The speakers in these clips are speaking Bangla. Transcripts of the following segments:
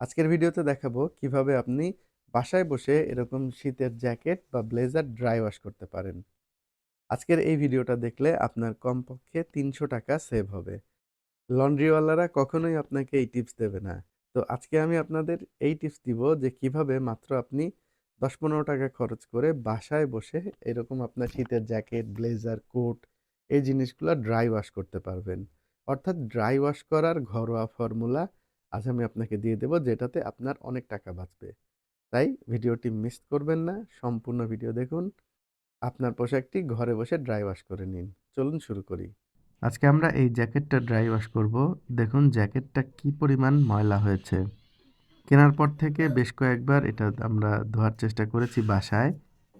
আজকের ভিডিওতে দেখাবো কীভাবে আপনি বাসায় বসে এরকম শীতের জ্যাকেট বা ব্লেজার ড্রাই ওয়াশ করতে পারেন। আজকের এই ভিডিওটা দেখলে আপনার কমপক্ষে তিনশো টাকা সেভ হবে। লন্ড্রিওয়ালারা কখনোই আপনাকে এই টিপস দেবে না। তো আজকে আমি আপনাদের এই টিপস দিব যে কীভাবে মাত্র আপনি দশ পনেরো টাকা খরচ করে বাসায় বসে এরকম আপনার শীতের জ্যাকেট, ব্লেজার, কোট এই জিনিসগুলো ড্রাই ওয়াশ করতে পারবেন। অর্থাৎ ড্রাই ওয়াশ করার ঘরোয়া ফর্মুলা আজ আমি আপনাকে দিয়ে দেব যেটাতে আপনার অনেক টাকা বাঁচবে। তাই ভিডিওটি মিস করবেন না, সম্পূর্ণ ভিডিও দেখুন। আপনার পোশাকটি ঘরে বসে ড্রাই ওয়াশ করে নিন। চলুন শুরু করি। আজকে আমরা এই জ্যাকেটটা ড্রাই ওয়াশ করব। দেখুন জ্যাকেটটা কি পরিমাণ ময়লা হয়েছে। কেনার পর থেকে বেশ কয়েকবার এটা আমরা ধোয়ার চেষ্টা করেছি বাসায়।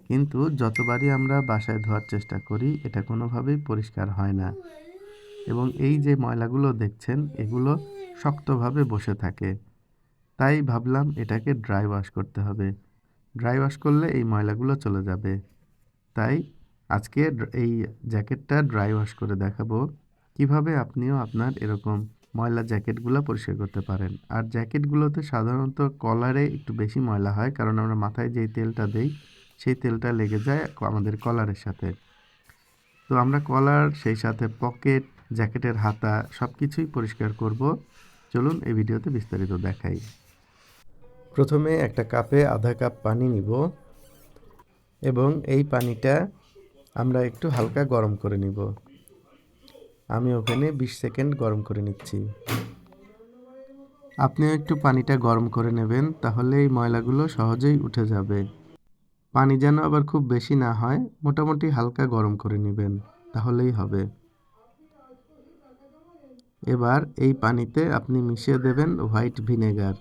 কিন্তু যতবারই আমরা বাসায় ধোয়ার চেষ্টা করি, এটা কোনোভাবেই পরিষ্কার হয় না। এবং এই যে ময়লাগুলো দেখছেন, এগুলো শক্তভাবে বসে থাকে। তাই ভাবলাম এটাকে ড্রাই ওয়াশ করতে হবে। ড্রাই ওয়াশ করলে এই ময়লাগুলো চলে যাবে। তাই আজকে এই জ্যাকেটটা ড্রাই ওয়াশ করে দেখাবো। কীভাবে আপনিও আপনার এরকম ময়লা জ্যাকেটগুলো পরিষ্কার করতে পারেন। আর জ্যাকেটগুলোতে সাধারণত কলারে একটু বেশি ময়লা হয়, কারণ আমরা মাথায় যেই তেলটা দেই, সেই তেলটা লেগে যায় আমাদের কলারের সাথে। তো আমরা কলার সেই সাথে পকেট, জ্যাকেটের হাতা সব কিছুই পরিষ্কার করব। চলুন এই ভিডিওতে বিস্তারিত দেখাই। প্রথমে একটা কাপে আধা কাপ পানি নিব এবং এই পানিটা আমরা একটু হালকা গরম করে নিব। আমি ওখানে বিশ সেকেন্ড গরম করে নিচ্ছি। আপনিও একটু পানিটা গরম করে নেবেন তাহলে এই ময়লাগুলো সহজেই উঠে যাবে। পানি যেন আবার খুব বেশি না হয় মোটামুটি হালকা গরম করে নেবেন তাহলেই হবে। এবার এই পানিতে আপনি মিশিয়ে দেবেন হোয়াইট ভিনেগার।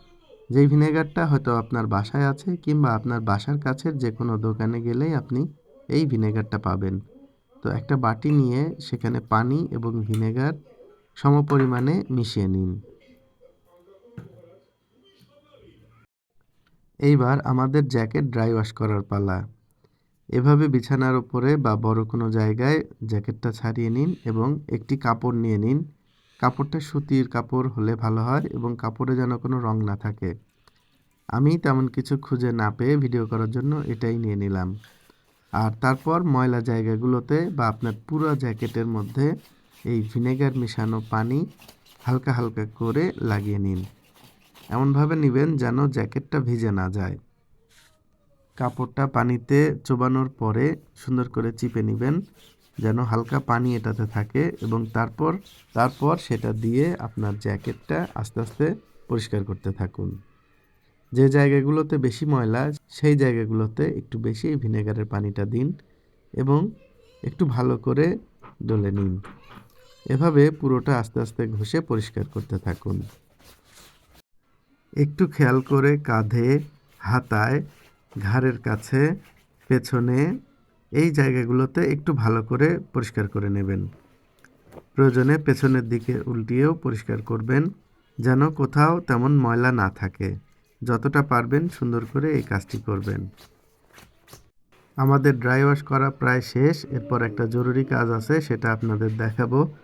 যেই ভিনেগারটা হয়তো আপনার বাসায় আছে কিংবা আপনার বাসার কাছের যে কোনো দোকানে গেলেই আপনি এই ভিনেগারটা পাবেন। তো একটা বাটি নিয়ে সেখানে পানি এবং ভিনেগার সমপরিমাণে মিশিয়ে নিন। এইবার আমাদের জ্যাকেট ড্রাই ওয়াশ করার পালা। এভাবে বিছানার উপরে বা বড় কোনো জায়গায় জ্যাকেটটা ছাড়িয়ে নিন এবং একটি কাপড় নিয়ে নিন। কাপড়টা সুতির কাপড় হলে ভালো হয় এবং কাপড়ে যেন কোনো রং না থাকে। আমি তেমন কিছু খুঁজে না পেয়ে ভিডিও করার জন্য এটাই নিয়ে নিলাম। আর তারপর ময়লা জায়গাগুলোতে বা আপনার পুরো জ্যাকেটের মধ্যে এই ভিনেগার মেশানো পানি হালকা হালকা করে লাগিয়ে নিন। এমনভাবে নেবেন যেন জ্যাকেটটা ভিজে না যায়। কাপড়টা পানিতে চোবানোর পরে সুন্দর করে চিপে নেবেন। যেন হালকা পানি এটাতে থাকে এবং তারপর তারপর সেটা দিয়ে আপনার জ্যাকেটটা আস্তে আস্তে পরিষ্কার করতে থাকুন। যে জায়গাগুলোতে বেশি ময়লা, সেই জায়গাগুলোতে একটু বেশি ভিনেগারের পানিটা দিন এবং একটু ভালো করে ডলে নিন। এভাবে পুরোটা আস্তে আস্তে ঘষে পরিষ্কার করতে থাকুন। একটু খেয়াল করে কাঁধে, হাতায়, ঘাড়ের কাছে, পেছনে জায়গাগুলোতে একটু ভালো করে পরিষ্কার করে নেবেন। প্রয়োজনে পেছনের দিকে উল্টিয়েও পরিষ্কার করবেন, যেন কোথাও তেমন ময়লা না থাকে। যতটা পারবেন সুন্দর করে এই কাজটি করবেন। আমাদের ড্রাই ওয়াশ করা প্রায় শেষ, এরপর একটা জরুরি কাজ আছে, সেটা আপনাদের দেখাবো।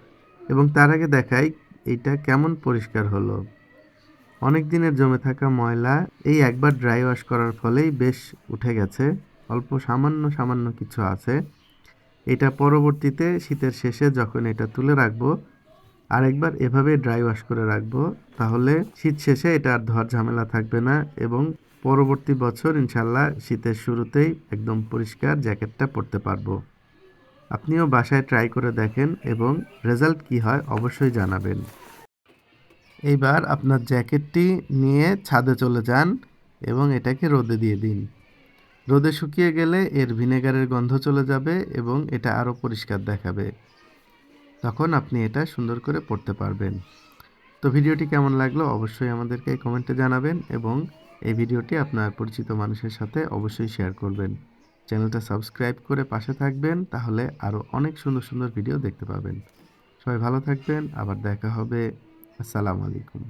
এবং তার আগে দেখাই, এইটা কেমন পরিষ্কার হলো। অনেক দিনের জমে থাকা ময়লা এই একবার ড্রাই ওয়াশ করার ফলেই বেশ উঠে গেছে। অল্প সামান্য সামান্য কিছু আছে। এটা পরবর্তীতে শীতের শেষে যখন এটা তুলে রাখব, আরেকবার এভাবে ড্রাই ওয়াশ করে রাখব, তাহলে শীত শেষে এটা আর ধর ঝামেলা থাকবে না এবং পরবর্তী বছর ইনশাল্লাহ শীতের শুরুতেই একদম পরিষ্কার জ্যাকেটটা পরতে পারব। আপনিও বাসায় ট্রাই করে দেখেন এবং রেজাল্ট কি হয় অবশ্যই জানাবেন। এইবার আপনার জ্যাকেটটি নিয়ে ছাদে চলে যান এবং এটাকে রোদে দিয়ে দিন। রোদে শুকিয়ে গেলে এর ভিনেগারের গন্ধ চলে যাবে এবং এটা আরও পরিষ্কার দেখাবে। তখন আপনি এটা সুন্দর করে পড়তে পারবেন। তো ভিডিওটি কেমন লাগল অবশ্যই আমাদেরকে কমেন্টে জানাবেন এবং এই ভিডিওটি আপনার পরিচিত মানুষের সাথে অবশ্যই শেয়ার করবেন। চ্যানেলটা সাবস্ক্রাইব করে পাশে থাকবেন তাহলে আরও অনেক সুন্দর সুন্দর ভিডিও দেখতে পাবেন। সবাই ভালো থাকবেন, আবার দেখা হবে। আসসালামু আলাইকুম।